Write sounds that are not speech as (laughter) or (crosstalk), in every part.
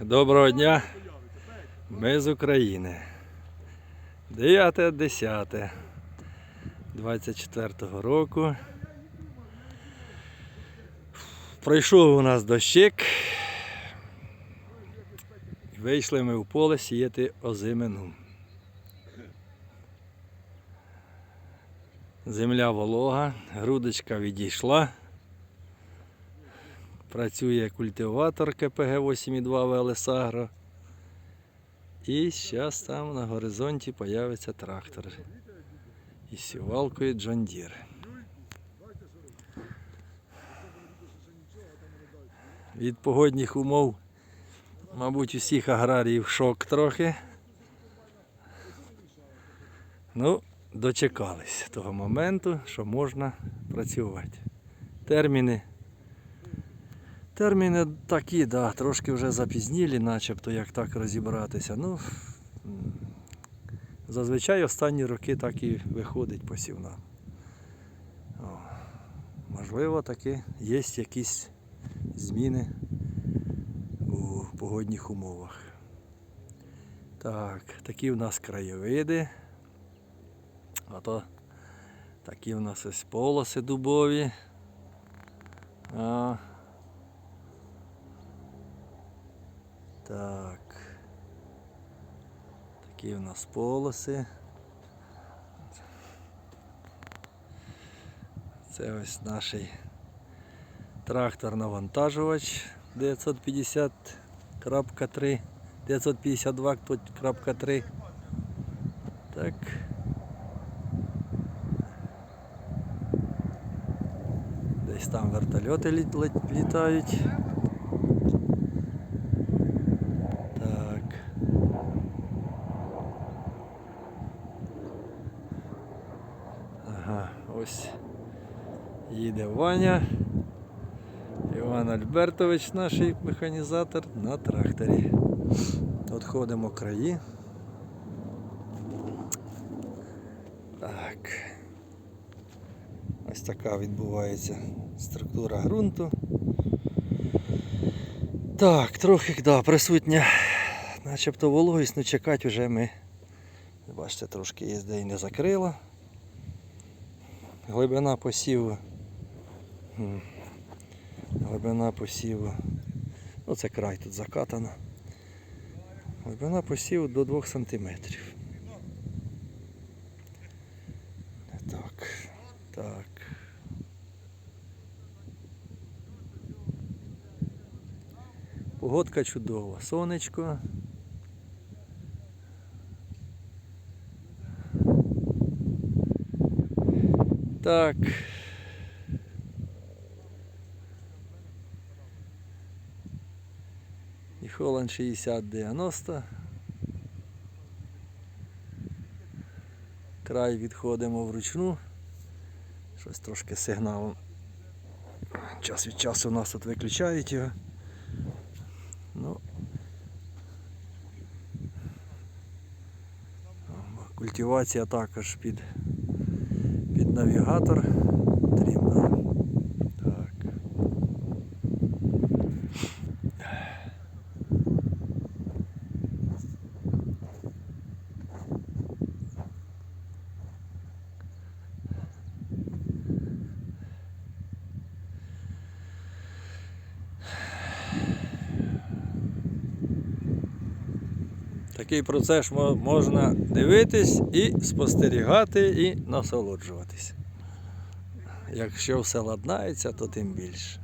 Доброго дня, ми з України. 9.10 24 року. Пройшов у нас дощик. Вийшли ми в поле сіяти озимину. Земля волога, грудочка відійшла. Працює культиватор КПГ 8.2 ВЛС Агро. І зараз там на горизонті появиться трактор. Із сівалкою John Deere. Від погодних умов, мабуть, усіх аграріїв шок трохи. Ну, дочекались того моменту, що можна працювати. Терміни. Терміни такі, да, трошки вже запізнілі, начебто, як так розібратися. Ну, зазвичай останні роки так і виходить посівна. О, можливо, таки є якісь зміни у погодних умовах. Так, такі в нас краєвиди. А то такі в нас ось полоси дубові. А, Так. Такі в нас полоси. Це ось наш трактор-навантажувач 950.3, 952.3. Так. Десь там вертольоти літають. Так. Ага, ось їде Ваня. Іван Альбертович, наш механізатор, на тракторі. От ходимо краї. Так. Ось така відбувається структура ґрунту. Так, трохи да, присутня начебто вологість, ну чекати вже ми. Бачите, трошки де і не закрило. Глибина посіву. Глибина посіву. Ну це край тут закатано. Глибина посіву до 2 см. Так. Так. Погодка чудова. Сонечко. Так. І Холланд 60-90. Край відходимо вручну. Щось трошки сигналом. Час від часу у нас тут виключають його. Ну. Культивація також під, під навігатор. Потрібна. Так. Такий процес можна дивитись і спостерігати, і насолоджуватись. Якщо все ладнається, то тим більше.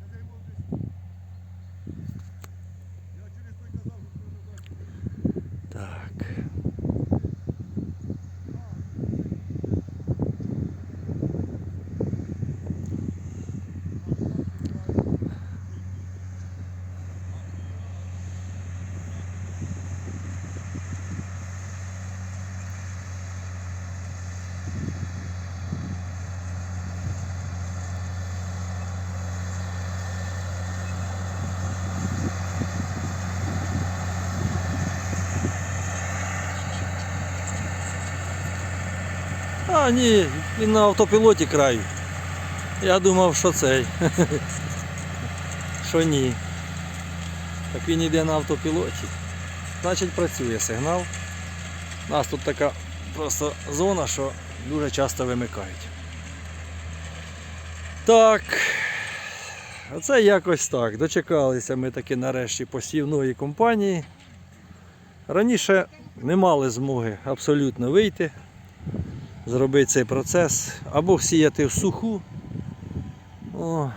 Так. А, ні, він на автопілоті краю. Я думав, що цей. (laughs) Що ні. Так він йде на автопілоті. Значить працює сигнал. У нас тут така просто зона, що дуже часто вимикають. Так. Оце якось так. Дочекалися ми таки нарешті посівної компанії. Раніше не мали змоги абсолютно вийти, зробити цей процес, або сіяти в суху. О.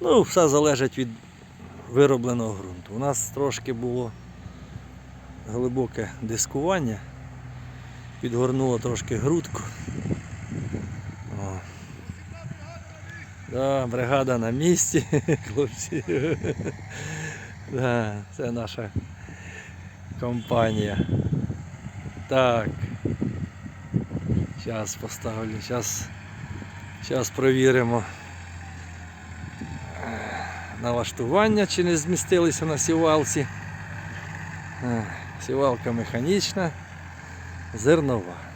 Ну, все залежить від виробленого ґрунту. У нас трошки було глибоке дискування, підгорнуло трошки грудку. О. Да, бригада на місці, (laughs) хлопці. (laughs) Да, це наша компанія. Так. Зараз поставлю, зараз, зараз провіримо е, налаштування, чи не змістилися на сівалці. Е, Сівалка механічна, зернова.